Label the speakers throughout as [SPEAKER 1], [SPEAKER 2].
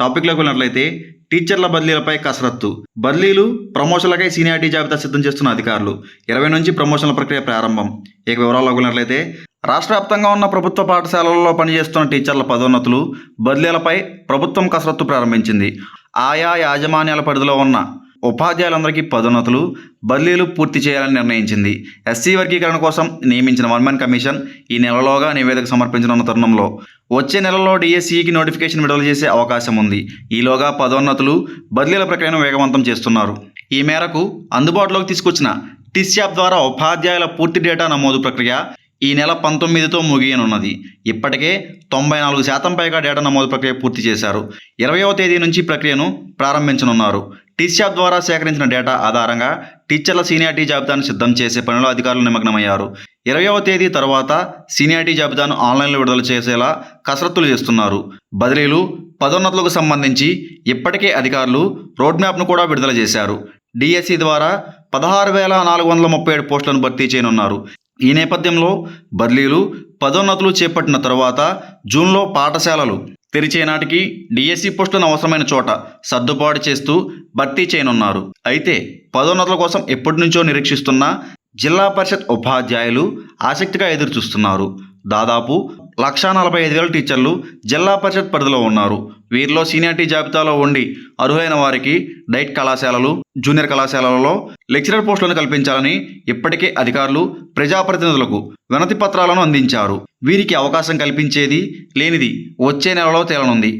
[SPEAKER 1] టాపిక్లోకి వెళ్ళినట్లయితే టీచర్ల బదిలీలపై కసరత్తు. బదిలీలు ప్రమోషన్లకై సీనియారిటీ జాబితా సిద్ధం చేస్తున్న అధికారులు. ఇరవై నుంచి ప్రమోషన్ల ప్రక్రియ ప్రారంభం. ఇక వివరాల్లోకి వెళ్ళినట్లయితే రాష్ట్ర వ్యాప్తంగా ఉన్న ప్రభుత్వ పాఠశాలల్లో పనిచేస్తున్న టీచర్ల పదోన్నతులు బదిలీలపై ప్రభుత్వం కసరత్తు ప్రారంభించింది. ఆయా యాజమాన్యాల పరిధిలో ఉన్న ఉపాధ్యాయులందరికీ పదోన్నతులు బదిలీలు పూర్తి చేయాలని నిర్ణయించింది. ఎస్సీ వర్గీకరణ కోసం నియమించిన వన్ మ్యాన్ కమిషన్ ఈ నెలలోగా నివేదిక సమర్పించనున్న తరుణంలో వచ్చే నెలలో డిఎస్సికి నోటిఫికేషన్ విడుదల చేసే అవకాశం ఉంది. ఈలోగా పదోన్నతులు బదిలీల ప్రక్రియను వేగవంతం చేస్తున్నారు. ఈ మేరకు అందుబాటులోకి తీసుకొచ్చిన టిస్ యాప్ ద్వారా ఉపాధ్యాయుల పూర్తి డేటా నమోదు ప్రక్రియ ఈ నెల పంతొమ్మిదితో ముగియనున్నది. ఇప్పటికే తొంభై నాలుగు శాతం పైగా డేటా నమోదు ప్రక్రియ పూర్తి చేశారు. ఇరవయవ తేదీ నుంచి ప్రక్రియను ప్రారంభించనున్నారు. టీసీఆర్ ద్వారా సేకరించిన డేటా ఆధారంగా టీచర్ల సీనియారిటీ జాబితాను సిద్ధం చేసే పనిలో అధికారులు నిమగ్నమయ్యారు. ఇరవయవ తేదీ తర్వాత సీనియారిటీ జాబితాను ఆన్లైన్లో విడుదల చేసేలా కసరత్తులు చేస్తున్నారు. బదిలీలు పదోన్నతులకు సంబంధించి ఇప్పటికే అధికారులు రోడ్ మ్యాప్ను కూడా విడుదల చేశారు. డిఎస్సి ద్వారా పదహారు వేల నాలుగు వందల ముప్పై ఏడు పోస్టులను భర్తీ చేయనున్నారు. ఈ నేపథ్యంలో బదిలీలు పదోన్నతులు చేపట్టిన తర్వాత జూన్లో పాఠశాలలు తెరిచే నాటికి డిఎస్సి పోస్టులను అవసరమైన చోట సర్దుబాటు చేస్తూ భర్తీ చేయనున్నారు. అయితే పదోన్నతుల కోసం ఎప్పటి నుంచో నిరీక్షిస్తున్న జిల్లా పరిషత్ ఉపాధ్యాయులు ఆసక్తిగా ఎదురుచూస్తున్నారు. దాదాపు లక్షా నలభై ఐదు వేల టీచర్లు జిల్లా పరిషత్ పరిధిలో ఉన్నారు. వీరిలో సీనియారిటీ జాబితాలో ఉండి అర్హులైన వారికి డైట్ కళాశాలలు జూనియర్ కళాశాలలలో లెక్చరర్ పోస్టులను కల్పించాలని ఇప్పటికే అధికారులు ప్రజాప్రతినిధులకు వినతి పత్రాలను అందించారు. వీరికి అవకాశం కల్పించేది లేనిది వచ్చే నెలలో తేలనుంది.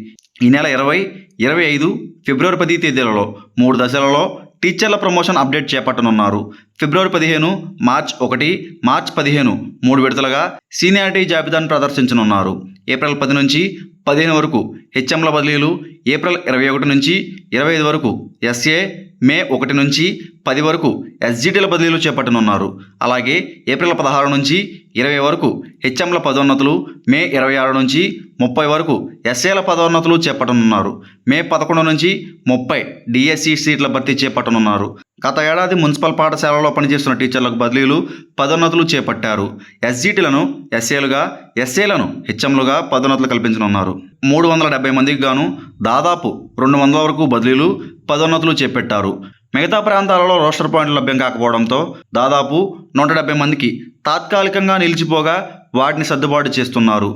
[SPEAKER 1] ఈ నెల ఇరవై ఇరవై ఐదు ఫిబ్రవరి పది తేదీలలో మూడు దశలలో టీచర్ల ప్రమోషన్ అప్డేట్ చేపట్టనున్నారు. ఫిబ్రవరి పదిహేను మార్చ్ ఒకటి మార్చ్ పదిహేను మూడు విడతలుగా సీనియారిటీ జాబితాను ప్రదర్శించనున్నారు. ఏప్రిల్ పది నుంచి పదిహేను వరకు హెచ్ఎంల బదిలీలు ఏప్రిల్ ఇరవై ఒకటి నుంచి ఇరవై ఐదు వరకు ఎస్ఏ మే ఒకటి నుంచి పది వరకు ఎస్జిటీల బదిలీలు చేపట్టనున్నారు. అలాగే ఏప్రిల్ పదహారు నుంచి ఇరవై వరకు హెచ్ఎంల పదోన్నతులు మే ఇరవై ఆరు నుంచి ముప్పై వరకు ఎస్ఏల పదోన్నతులు చేపట్టనున్నారు. మే పదకొండు నుంచి ముప్పై డిఎస్సి సీట్ల భర్తీ చేపట్టనున్నారు. గత ఏడాది మున్సిపల్ పాఠశాలలో పనిచేస్తున్న టీచర్లకు బదిలీలు పదోన్నతులు చేపట్టారు. ఎస్జీటీలను ఎస్ఏలుగా ఎస్ఏలను హెచ్ఎంలుగా పదోన్నతులు కల్పించనున్నారు. మూడు వందల డెబ్బై మందికి గాను దాదాపు రెండు వందల వరకు బదిలీలు పదోన్నతులు చేపట్టారు. మిగతా ప్రాంతాలలో రోస్టర్ పాయింట్లు లభ్యం కాకపోవడంతో దాదాపు నూట డెబ్బై మందికి తాత్కాలికంగా నిలిచిపోగా వాటిని సర్దుబాటు చేస్తున్నారు.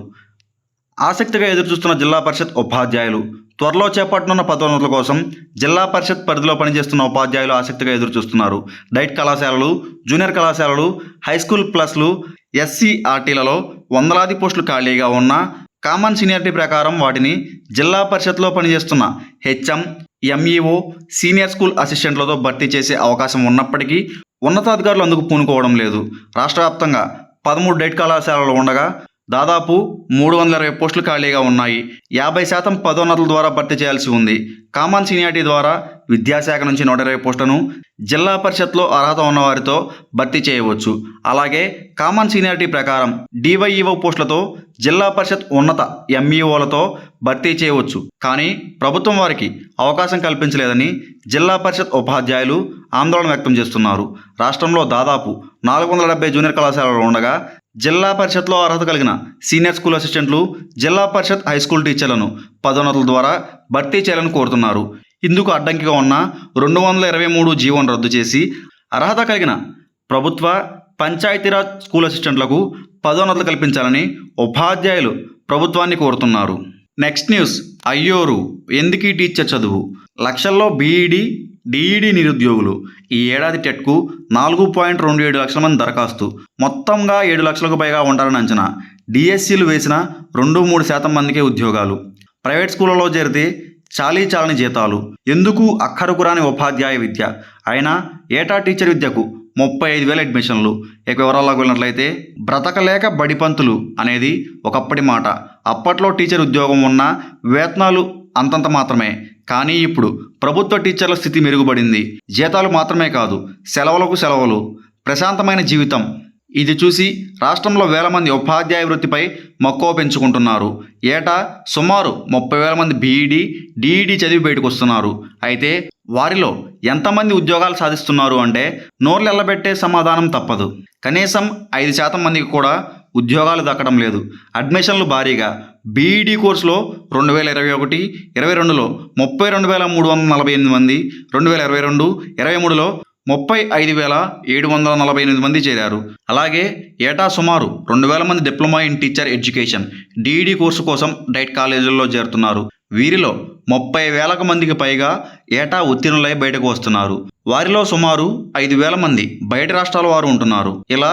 [SPEAKER 1] ఆసక్తిగా ఎదురుచూస్తున్న జిల్లా పరిషత్ ఉపాధ్యాయులు త్వరలో చేపట్టనున్న పదోన్నతుల కోసం జిల్లా పరిషత్ పరిధిలో పనిచేస్తున్న ఉపాధ్యాయులు ఆసక్తిగా ఎదురుచూస్తున్నారు. డైట్ కళాశాలలు జూనియర్ కళాశాలలు హై స్కూల్ ప్లస్లు ఎస్సీఆర్టీలలో వందలాది పోస్టులు ఖాళీగా ఉన్న కామన్ సీనియారిటీ ప్రకారం వాటిని జిల్లా పరిషత్లో పనిచేస్తున్న హెచ్ఎం ఎంఈఓ సీనియర్ స్కూల్ అసిస్టెంట్లతో భర్తీ చేసే అవకాశం ఉన్నప్పటికీ ఉన్నతాధికారులు అందుకు పూనుకోవడం లేదు. రాష్ట్ర వ్యాప్తంగా పదమూడు డైట్ కళాశాలలు ఉండగా దాదాపు మూడు వందల ఇరవై పోస్టులు ఖాళీగా ఉన్నాయి. యాభై శాతం పదోన్నతుల ద్వారా భర్తీ చేయాల్సి ఉంది. కామన్ సీనియారిటీ ద్వారా విద్యాశాఖ నుంచి నూట ఇరవై పోస్టులను జిల్లా పరిషత్లో అర్హత ఉన్నవారితో భర్తీ చేయవచ్చు. అలాగే కామన్ సీనియారిటీ ప్రకారం డివైఈఓ పోస్టులతో జిల్లా పరిషత్ ఉన్నత ఎంఈఓలతో భర్తీ చేయవచ్చు. కానీ ప్రభుత్వం వారికి అవకాశం కల్పించలేదని జిల్లా పరిషత్ ఉపాధ్యాయులు ఆందోళన వ్యక్తం చేస్తున్నారు. రాష్ట్రంలో దాదాపు నాలుగు వందల డెబ్బై జూనియర్ కళాశాలలు ఉండగా జిల్లా పరిషత్లో అర్హత కలిగిన సీనియర్ స్కూల్ అసిస్టెంట్లు జిల్లా పరిషత్ హై స్కూల్ టీచర్లను పదోన్నతుల ద్వారా భర్తీ చేయాలని కోరుతున్నారు. ఇందుకు అడ్డంకిగా ఉన్న రెండు వందల ఇరవై మూడు జీవోను రద్దు చేసి అర్హత కలిగిన ప్రభుత్వ పంచాయతీరాజ్ స్కూల్ అసిస్టెంట్లకు పదోన్నతులు కల్పించాలని ఉపాధ్యాయులు ప్రభుత్వాన్ని కోరుతున్నారు. నెక్స్ట్ న్యూస్ అయ్యోరు ఎందుకీ టీచర్ చదువు? లక్షల్లో బీఈడి డీఈడీ నిరుద్యోగులు ఈ ఏడాది టెట్కు నాలుగు పాయింట్ రెండు ఏడు లక్షల మంది దరఖాస్తు. మొత్తంగా ఏడు లక్షలకు పైగా ఉంటారని అంచనా. డిఎస్సీలు వేసిన రెండు మూడు శాతం మందికే ఉద్యోగాలు. ప్రైవేట్ స్కూళ్ళలో చేరితే చాలీ చాలని జీతాలు. ఎందుకు అక్కరుకురాని ఉపాధ్యాయ విద్య? అయినా ఏటా టీచర్ విద్యకు ముప్పై ఐదు వేల అడ్మిషన్లు. ఇక వివరాల్లోకి వెళ్ళినట్లయితే బ్రతకలేక బడిపంతులు అనేది ఒకప్పటి మాట. అప్పట్లో టీచర్ ఉద్యోగం ఉన్నా వేతనాలు అంతంత మాత్రమే. కానీ ఇప్పుడు ప్రభుత్వ టీచర్ల స్థితి మెరుగుపడింది. జీతాలు మాత్రమే కాదు సెలవులకు సెలవులు ప్రశాంతమైన జీవితం. ఇది చూసి రాష్ట్రంలో వేల మంది ఉపాధ్యాయ వృత్తిపై మక్కువ పెంచుకుంటున్నారు. ఏటా? సుమారు ముప్పై వేల మంది బీఈడి డిఈడి చదివి బయటకు వస్తున్నారు. అయితే వారిలో ఎంతమంది ఉద్యోగాలు సాధిస్తున్నారు అంటే నోర్లు ఎల్లబెట్టే సమాధానం తప్పదు. కనీసం ఐదు శాతం మందికి కూడా ఉద్యోగాలు దక్కడం లేదు. అడ్మిషన్లు భారీగా బీఈడి కోర్సులో రెండు వేల ఇరవై ఒకటి ఇరవై రెండులో ముప్పై రెండు వేల మూడు వందల నలభై ఎనిమిది మంది రెండు వేల ఇరవై రెండు ఇరవై మూడులో ముప్పై ఐదు వేల ఏడు వందల నలభై ఎనిమిది మంది చేరారు. అలాగే ఏటా సుమారు రెండు వేల మంది diploma in teacher education DEd course కోసం డైట్ కాలేజీల్లో చేరుతున్నారు. వీరిలో ముప్పై వేలకు మందికి పైగా ఏటా ఉత్తీర్ణులై బయటకు వస్తున్నారు. వారిలో సుమారు ఐదు వేల మంది బయట రాష్ట్రాల వారు ఉంటున్నారు. ఇలా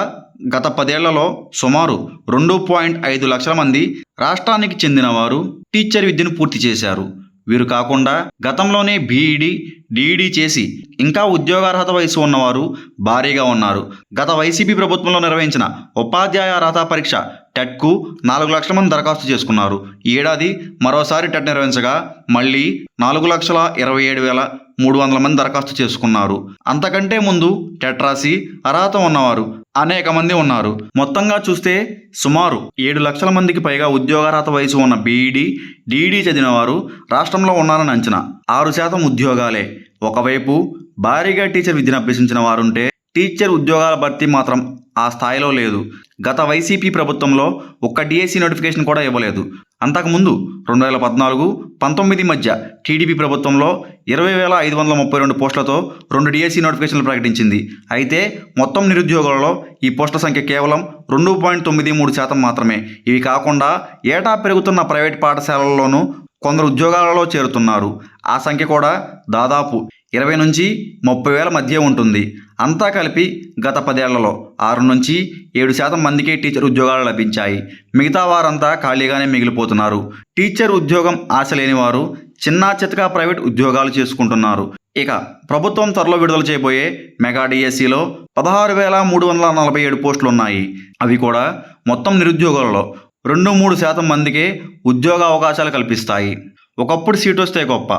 [SPEAKER 1] గత పదేళ్ళలో సుమారు రెండు పాయింట్ ఐదు లక్షల మంది రాష్ట్రానికి చెందినవారు టీచర్ విద్యను పూర్తి చేశారు. వీరు కాకుండా గతంలోనే బీఈడి డిఈడి చేసి ఇంకా ఉద్యోగార్హత వయసు ఉన్నవారు భారీగా ఉన్నారు. గత వైసీపీ ప్రభుత్వంలో నిర్వహించిన ఉపాధ్యాయ అర్హత పరీక్ష టెట్కు నాలుగు లక్షల మంది దరఖాస్తు చేసుకున్నారు. ఈ ఏడాది మరోసారి టెట్ నిర్వహించగా మళ్ళీ నాలుగు లక్షల ఇరవై ఏడు వేల మూడు వందల మంది దరఖాస్తు చేసుకున్నారు. అంతకంటే ముందు టెట్ రాసి అర్హత ఉన్నవారు అనేక మంది ఉన్నారు. మొత్తంగా చూస్తే సుమారు ఏడు లక్షల మందికి పైగా ఉద్యోగార్హత వయసు ఉన్న బీఈడి డీఈడీ చదివిన వారు రాష్ట్రంలో ఉన్నారని అంచనా. ఆరు శాతం ఉద్యోగాలే. ఒకవైపు భారీగా టీచర్ విద్యను అభ్యసించిన వారుంటే టీచర్ ఉద్యోగాల భర్తీ మాత్రం ఆ స్థాయిలో లేదు. గత వైసీపీ ప్రభుత్వంలో ఒక్క డిఎస్సి నోటిఫికేషన్ కూడా ఇవ్వలేదు. అంతకుముందు రెండు వేల పద్నాలుగు పంతొమ్మిది మధ్య టీడీపీ ప్రభుత్వంలో ఇరవై వేల ఐదు వందల ముప్పై రెండు పోస్టులతో రెండు డిఎస్సి నోటిఫికేషన్లు ప్రకటించింది. అయితే మొత్తం నిరుద్యోగులలో ఈ పోస్టుల సంఖ్య కేవలం రెండు పాయింట్ తొమ్మిది మూడు శాతం మాత్రమే. ఇవి కాకుండా ఏటా పెరుగుతున్న ప్రైవేట్ పాఠశాలల్లోనూ కొందరు ఉద్యోగాలలో చేరుతున్నారు. ఆ సంఖ్య కూడా దాదాపు ఇరవై నుంచి ముప్పై వేల మధ్య ఉంటుంది. అంతా కలిపి గత పదేళ్ళలో ఆరు నుంచి ఏడు శాతం మందికే టీచర్ ఉద్యోగాలు లభించాయి. మిగతా వారంతా ఖాళీగానే మిగిలిపోతున్నారు. టీచర్ ఉద్యోగం ఆశ లేని వారు చిన్నా చితకా ప్రైవేట్ ఉద్యోగాలు చేసుకుంటున్నారు. ఇక ప్రభుత్వం త్వరలో విడుదల చేయబోయే మెగా డిఎస్సిలో పదహారు వేల మూడు వందల నలభై ఏడు పోస్టులు ఉన్నాయి అవి కూడా మొత్తం నిరుద్యోగులలో రెండు మూడు శాతం మందికే ఉద్యోగ అవకాశాలు కల్పిస్తాయి. ఒకప్పుడు సీటు వస్తే గొప్ప.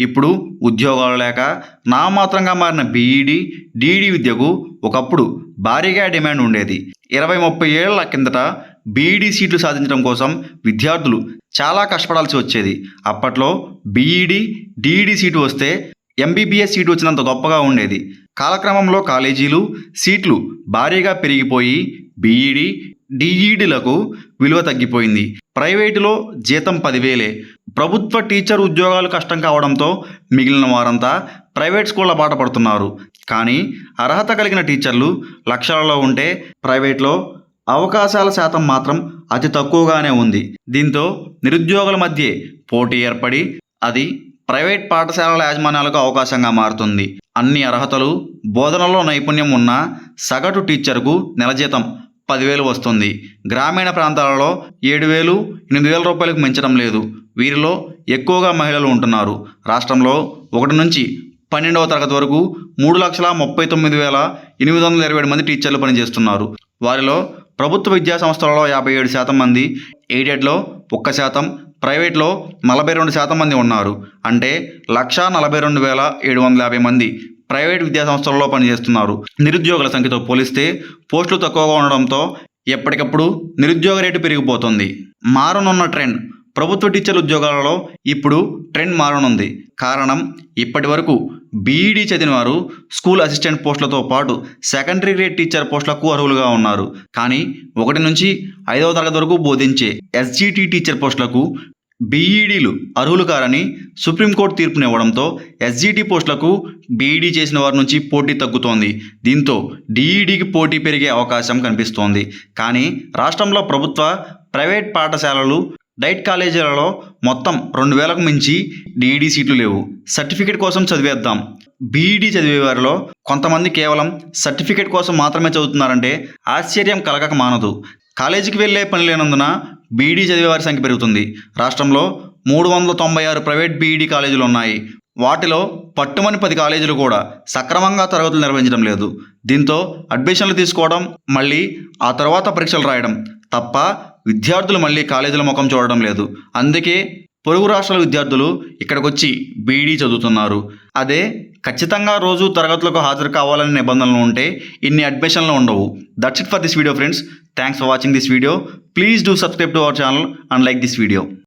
[SPEAKER 1] ఇప్పుడు ఉద్యోగాలు లేక నామాత్రంగా మారిన బీఈడి డీడీ విద్యకు ఒకప్పుడు భారీగా డిమాండ్ ఉండేది. ఇరవై ముప్పై ఏళ్ళ కిందట బీఈడి సీట్లు సాధించడం కోసం విద్యార్థులు చాలా కష్టపడాల్సి వచ్చేది. అప్పట్లో బీఈడి డీఈడి సీటు వస్తే ఎంబీబీఎస్ సీటు వచ్చినంత గొప్పగా ఉండేది. కాలక్రమంలో కాలేజీలు సీట్లు భారీగా పెరిగిపోయి బీఈడి డిఈడిలకు విలువ తగ్గిపోయింది. ప్రైవేటులో జీతం పదివేలే ప్రభుత్వ టీచర్ ఉద్యోగాలు కష్టం కావడంతో మిగిలిన వారంతా ప్రైవేట్ స్కూళ్ళ బాట పడుతున్నారు. కానీ అర్హత కలిగిన టీచర్లు లక్షలలో ఉంటే ప్రైవేట్లో అవకాశాల శాతం మాత్రం అతి తక్కువగానే ఉంది. దీంతో నిరుద్యోగుల మధ్య పోటీ ఏర్పడి అది ప్రైవేట్ పాఠశాలల యాజమాన్యాలకు అవకాశంగా మారుతుంది. అన్ని అర్హతలు బోధనలో నైపుణ్యం ఉన్న సగటు టీచర్కు నెల జీతం పదివేలు వస్తుంది. గ్రామీణ ప్రాంతాలలో ఏడు వేలు ఎనిమిది వేల రూపాయలకు మించడం లేదు. వీరిలో ఎక్కువగా మహిళలు ఉంటున్నారు. రాష్ట్రంలో ఒకటి నుంచి పన్నెండవ తరగతి వరకు మూడు లక్షల ముప్పై తొమ్మిది వేల ఎనిమిది వందల ఇరవై ఏడు మంది టీచర్లు పనిచేస్తున్నారు. వారిలో ప్రభుత్వ విద్యా సంస్థలలో యాభై ఏడు శాతం మంది ఎయిడెడ్లో ఒక్క శాతం ప్రైవేట్లో నలభై రెండు శాతం మంది ఉన్నారు. అంటే లక్షా నలభై రెండు వేల ఏడు వందల యాభై మంది ప్రైవేట్ విద్యా సంస్థలలో పనిచేస్తున్నారు. నిరుద్యోగుల సంఖ్యతో పోలిస్తే పోస్టులు తక్కువగా ఉండడంతో ఎప్పటికప్పుడు నిరుద్యోగ రేటు పెరిగిపోతుంది. మారనున్న ట్రెండ్ ప్రభుత్వ టీచర్ ఉద్యోగాలలో ఇప్పుడు ట్రెండ్ మారనుంది. కారణం ఇప్పటి వరకు బీఈడీ చదివిన వారు స్కూల్ అసిస్టెంట్ పోస్టులతో పాటు సెకండరీ గ్రేడ్ టీచర్ పోస్టులకు అర్హులుగా ఉన్నారు. కానీ ఒకటి నుంచి ఐదవ తరగతి వరకు బోధించే ఎస్జీటీ టీచర్ పోస్టులకు బీఈడీలు అర్హులు కారని సుప్రీంకోర్టు తీర్పునివ్వడంతో ఎస్జీటీ పోస్టులకు బీఈడీ చేసిన వారి నుంచి పోటీ తగ్గుతోంది. దీంతో డీఈడీకి పోటీ పెరిగే అవకాశం కనిపిస్తోంది. కానీ రాష్ట్రంలో ప్రభుత్వ ప్రైవేట్ పాఠశాలలు డైట్ కాలేజీలలో మొత్తం రెండు వేలకు మించి డిఈడి సీట్లు లేవు. సర్టిఫికేట్ కోసం చదివేద్దాం. బీఈడి చదివే వారిలో కొంతమంది కేవలం సర్టిఫికేట్ కోసం మాత్రమే చదువుతున్నారంటే ఆశ్చర్యం కలగక మానదు. కాలేజీకి వెళ్ళే పని లేనందున బీఈడీ చదివే వారి సంఖ్య పెరుగుతుంది. రాష్ట్రంలో మూడు వందల తొంభై ఆరు ప్రైవేట్ బీఈడీ కాలేజీలు ఉన్నాయి. వాటిలో పట్టుమని పది కాలేజీలు కూడా సక్రమంగా తరగతులు నిర్వహించడం లేదు. దీంతో అడ్మిషన్లు తీసుకోవడం మళ్ళీ ఆ తర్వాత పరీక్షలు రాయడం తప్ప విద్యార్థులు మళ్ళీ కాలేజీల ముఖం చూడడం లేదు. అందుకే పొరుగు రాష్ట్రాల విద్యార్థులు ఇక్కడికి వచ్చి బీఈడీ చదువుతున్నారు. అదే ఖచ్చితంగా రోజు తరగతులకు హాజరు కావాలనే నిబంధనలు ఉంటే ఇన్ని అడ్మిషన్లు ఉండవు. That's it for this video friends thanks for watching this video please do subscribe to our channel and like this video